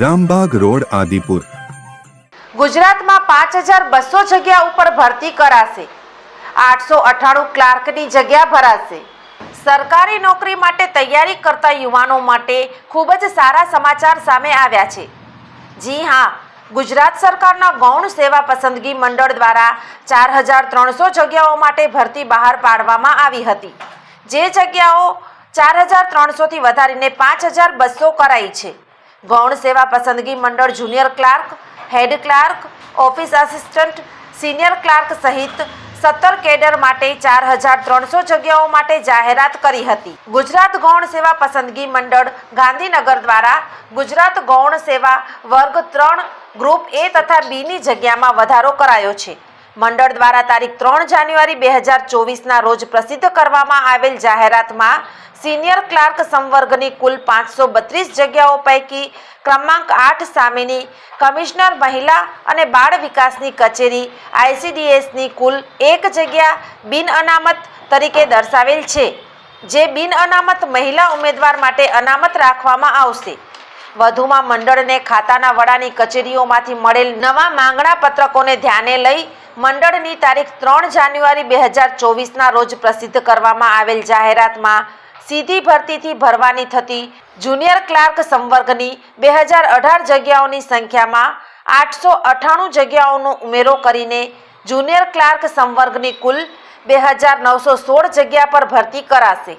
Rambag road, Adipur. ગુજરાતમાં પાંચ હજાર બસો જગ્યા ઉપર ભરતી કરાશે. આઠસો અઠાણું ક્લાર્કની જગ્યા ભરાશે. સરકારી નોકરી માટે તૈયારી કરતા યુવાનો માટે ખૂબ જ સારા સમાચાર સામે આવ્યા છે. જી હા, ગુજરાત સરકારના ગૌણ સેવા પસંદગી મંડળ દ્વારા ચાર હજાર ત્રણસો જગ્યાઓ માટે ભરતી બહાર પાડવામાં આવી હતી. જે જગ્યાઓ ચાર હજાર ત્રણસોથી વધારીને પાંચ હજાર બસો કરાઈ છે. ગૌણ સેવા પસંદગી મંડળ junior clerk, head clerk, office assistant, senior clerk સહિત સત્તર કેડર માટે ચાર હજાર ત્રણસો જગ્યાઓ માટે જાહેરાત કરી હતી. ગુજરાત ગૌણ સેવા પસંદગી મંડળ ગાંધીનગર દ્વારા ગુજરાત ગૌણ સેવા વર્ગ ત્રણ ગ્રુપ એ તથા બીની જગ્યામાં વધારો કરાયો છે. મંડળ દ્વારા તારીખ ત્રણ જાન્યુઆરી બે હજાર ચોવીસના રોજ પ્રસિદ્ધ કરવામાં આવેલ જાહેરાતમાં સિનિયર ક્લાર્ક સંવર્ગની કુલ પાંચસો બત્રીસ જગ્યાઓ પૈકી ક્રમાંક આઠ સામેની કમિશનર મહિલા અને બાળ વિકાસની કચેરી આઈસીડીએસની કુલ એક જગ્યા બિન અનામત તરીકે દર્શાવેલ છે, જે બિન અનામત મહિલા ઉમેદવાર માટે અનામત રાખવામાં આવશે. વધુમાં મંડળને ખાતાના વડાની કચેરીઓમાંથી મળેલ નવા માંગણા પત્રકોને ધ્યાને લઈ મંડળની તારીખ ત્રણ જાન્યુઆરી બે હજાર ચોવીસના રોજ પ્રસિદ્ધ કરવામાં આવેલ જાહેરાતમાં સીધી ભરતીથી ભરવાની થતી જુનિયર ક્લાર્ક સંવર્ગની બે હજાર અઢાર જગ્યાઓની સંખ્યામાં આઠસો અઠ્ઠાણું જગ્યાઓનો ઉમેરો કરીને જુનિયર ક્લાર્ક સંવર્ગની કુલ બે હજાર નવસો સોળ જગ્યા પર ભરતી કરાશે.